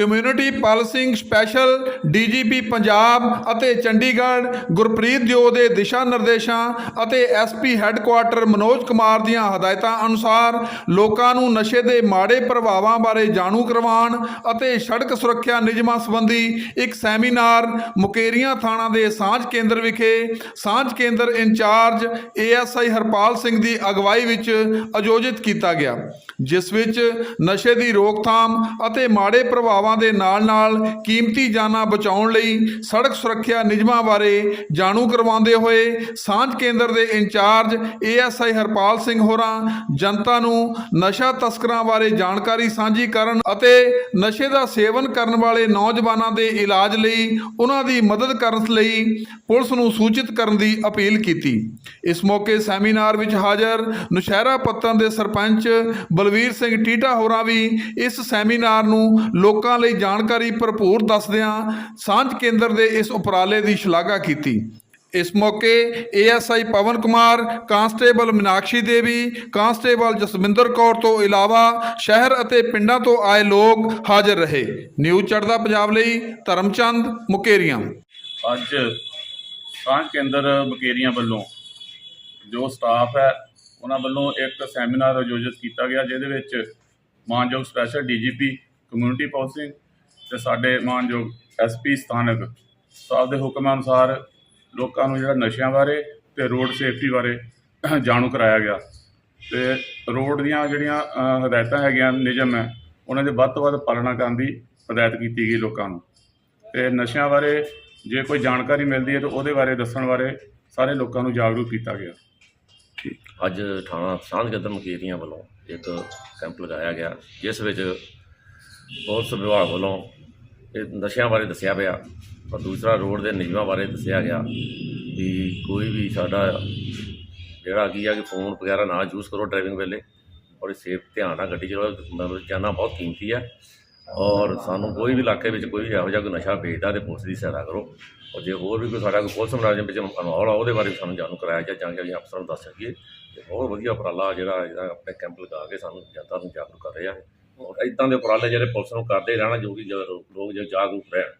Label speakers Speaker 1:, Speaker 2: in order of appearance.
Speaker 1: Community policing special DGP Punjab ਅਤੇ ਚੰਡੀਗੜ੍ਹ ਗੁਰਪ੍ਰੀਤ ਦਿਓ ਦੇ ਦਿਸ਼ਾ ਨਿਰਦੇਸ਼ਾਂ ਅਤੇ ਐਸਪੀ ਹੈੱਡਕੁਆਟਰ ਮਨੋਜ ਕੁਮਾਰ ਦੀਆਂ ਹਦਾਇਤਾਂ ਅਨੁਸਾਰ ਲੋਕਾਂ ਨੂੰ ਨਸ਼ੇ ਦੇ ਮਾੜੇ ਪ੍ਰਭਾਵਾਂ ਬਾਰੇ ਜਾਣੂ ਕਰਵਾਉਣ ਅਤੇ ਸੜਕ ਸੁਰੱਖਿਆ ਨਿਯਮਾਂ ਸੰਬੰਧੀ ਇੱਕ ਸੈਮੀਨਾਰ ਮੁਕੇਰੀਆਂ ਥਾਣਾ ਦੇ ਸਾਂਝ ਕੇਂਦਰ ਵਿਖੇ ਸਾਂਝ ਕੇਂਦਰ ਇੰਚਾਰਜ ਏਐਸਆਈ ਹਰਪਾਲ ਸਿੰਘ ਦੀ ਅਗਵਾਈ ਵਿੱਚ ਆਯੋਜਿਤ ਕੀਤਾ ਗਿਆ, ਜਿਸ ਵਿੱਚ ਨਸ਼ੇ ਦੀ ਰੋਕਥਾਮ ਅਤੇ ਮਾੜੇ ਪ੍ਰਭਾਵਾਂ ਦੇ ਨਾਲ-ਨਾਲ ਕੀਮਤੀ ਜਾਨਾਂ ਬਚਾਉਣ ਲਈ ਸੜਕ ਸੁਰੱਖਿਆ ਨਿਯਮਾਂ ਬਾਰੇ ਜਾਣੂ ਕਰਵਾਉਂਦੇ ਹੋਏ ਸਾਂਝ ਕੇਂਦਰ ਦੇ ਇੰਚਾਰਜ ਏਐਸਆਈ ਹਰਪਾਲ ਸਿੰਘ ਹੋਰਾਂ ਜਨਤਾ ਨੂੰ ਨਸ਼ਾ ਤਸਕਰਾਂ ਬਾਰੇ ਜਾਣਕਾਰੀ ਸਾਂਝੀ ਕਰਨ ਅਤੇ ਨਸ਼ੇ ਦਾ ਸੇਵਨ ਕਰਨ ਵਾਲੇ ਨੌਜਵਾਨਾਂ ਦੇ ਇਲਾਜ ਲਈ ਉਹਨਾਂ ਦੀ ਮਦਦ ਕਰਨ ਲਈ ਪੁਲਿਸ ਨੂੰ ਸੂਚਿਤ ਕਰਨ ਦੀ ਅਪੀਲ ਕੀਤੀ। ਇਸ ਮੌਕੇ ਸੈਮੀਨਾਰ ਵਿੱਚ ਹਾਜ਼ਰ ਨੁਸ਼ਹਿਰਾ ਪੱਤਨ ਦੇ ਸਰਪੰਚ ਬਲਵੀਰ ਸਿੰਘ ਟੀਟਾ ਹੋਰਾਂ ਵੀ ਇਸ ਸੈਮੀਨਾਰ ਨੂੰ ਲੋਕਾਂ ਲਈ ਜਾਣਕਾਰੀ ਭਰਪੂਰ ਦੱਸਦਿਆਂ ਸਾਂਝ ਕੇਂਦਰ ਦੇ ਇਸ ਉਪਰਾਲੇ ਦੀ ਸ਼ਲਾਘਾ ਕੀਤੀ। ਇਸ ਮੌਕੇ ASI Pawan Kumar, constable Meenakshi Devi, constable Jaswinder Kaur ਤੋਂ ਇਲਾਵਾ ਸ਼ਹਿਰ ਅਤੇ ਪਿੰਡਾਂ ਤੋਂ ਆਏ ਲੋਕ ਹਾਜ਼ਰ ਰਹੇ। ਨਿਊਜ਼ ਚੜਦਾ ਪੰਜਾਬ ਲਈ ਧਰਮਚੰਦ ਮੁਕੇਰੀਆਂ।
Speaker 2: ਅੱਜ ਸਾਂਝ ਕੇਂਦਰ ਮੁਕੇਰੀਆਂ ਵੱਲੋਂ ਜੋ ਸਟਾਫ ਹੈ, ਉਹਨਾਂ ਵੱਲੋਂ ਇੱਕ ਸੈਮੀਨਾਰ ਆਯੋਜਿਤ ਕੀਤਾ ਗਿਆ, ਜਿਹਦੇ ਵਿੱਚ ਮਾਨਯੋਗ ਸਪੈਸ਼ਲ ਡੀਜੀਪੀ ਕਮਿਊਨਿਟੀ ਪਾਲਿਸਿੰਗ ਤੇ ਸਾਡੇ ਮਾਨਯੋਗ ਐਸਪੀ ਸਥਾਨਕ ਸਾਹਿਬ ਦੇ ਹੁਕਮ ਅਨੁਸਾਰ ਲੋਕਾਂ ਨੂੰ ਜਿਹੜਾ ਨਸ਼ਿਆਂ ਬਾਰੇ ਤੇ ਰੋਡ ਸੇਫਟੀ ਬਾਰੇ ਜਾਣੂ ਕਰਾਇਆ ਗਿਆ ਤੇ ਰੋਡ ਦੀਆਂ ਜਿਹੜੀਆਂ ਹਦਾਇਤਾਂ ਹੈਗੀਆਂ ਨਿਯਮ ਹੈ ਉਹਨਾਂ ਦੇ ਵੱਧ ਤੋਂ ਵੱਧ ਪਾਲਣਾ ਕਰਨ ਦੀ ਹਦਾਇਤ ਕੀਤੀ ਗਈ ਲੋਕਾਂ ਨੂੰ। ਤੇ ਨਸ਼ਿਆਂ ਬਾਰੇ ਜੇ ਕੋਈ ਜਾਣਕਾਰੀ ਮਿਲਦੀ ਹੈ ਤਾਂ ਉਹਦੇ ਬਾਰੇ ਦੱਸਣ ਬਾਰੇ ਸਾਰੇ ਲੋਕਾਂ ਨੂੰ ਜਾਗਰੂਕ ਕੀਤਾ ਗਿਆ।
Speaker 3: ਅੱਜ ਥਾਣਾ ਸਾਂਝ ਕੇਂਦਰ ਮਕੇਰੀਆਂ ਵੱਲੋਂ ਇੱਕ ਕੈਂਪ ਲਗਾਇਆ ਗਿਆ ਜਿਸ ਵਿੱਚ ਪੁਲਿਸ ਵਿਭਾਗ ਵੱਲੋਂ ਇਹ ਨਸ਼ਿਆਂ ਬਾਰੇ ਦੱਸਿਆ ਪਿਆ ਔਰ ਦੂਸਰਾ ਰੋਡ ਦੇ ਨਿਯਮਾਂ ਬਾਰੇ ਦੱਸਿਆ ਗਿਆ ਵੀ ਕੋਈ ਵੀ ਸਾਡਾ ਜਿਹੜਾ ਕੀ ਆ ਕਿ ਫੋਨ ਵਗੈਰਾ ਨਾ ਯੂਜ਼ ਕਰੋ ਡਰਾਈਵਿੰਗ ਵੇਲੇ ਔਰ ਸੇਫ ਧਿਆਨ ਨਾਲ ਗੱਡੀ ਚਲਾਓ, ਮਤਲਬ ਜਾਨਾ ਬਹੁਤ ਕੀਮਤੀ ਹੈ ਔਰ ਸਾਨੂੰ ਕੋਈ ਵੀ ਇਲਾਕੇ ਵਿੱਚ ਕੋਈ ਵੀ ਇਹੋ ਜਿਹਾ ਕੋਈ ਨਸ਼ਾ ਵੇਚਦਾ ਤੇ ਪੁਲਿਸ ਦੀ ਸਹਾਇਤਾ ਕਰੋ ਔਰ ਜੇ ਹੋਰ ਵੀ ਕੋਈ ਸਾਡਾ ਕੋਈ ਪੁਲਿਸ ਮੁਲਾਜ਼ਮ ਵਿੱਚ ਮਾਹੌਲ ਆ, ਉਹਦੇ ਬਾਰੇ ਵੀ ਸਾਨੂੰ ਜਾਣੂ ਕਰਾਇਆ ਜਾ ਜਾਂ ਕਿ ਅਸੀਂ ਅਫਸਰਾਂ ਨੂੰ ਦੱਸ ਸਕੀਏ। ਤੇ ਬਹੁਤ ਵਧੀਆ ਉਪਰਾਲਾ ਜਿਹੜਾ ਜਿਹੜਾ ਆਪਣੇ ਕੈਂਪ ਲਗਾ ਕੇ ਸਾਨੂੰ ਜਨਤਾ ਨੂੰ ਜਾਗਰੂਕ ਕਰ ਰਿਹਾ ਹੈ। ਔਰ ਇਦਾਂ ਦੇ ਉਪਰਾਲੇ ਜਿਹੜੇ ਪੁਲਿਸ ਨੂੰ ਕਰਦੇ ਰਹਿਣਾ ਜੋ ਕਿ ਲੋਕ ਜੇ ਜਾਗਰੂਕ ਰਹਿਣ।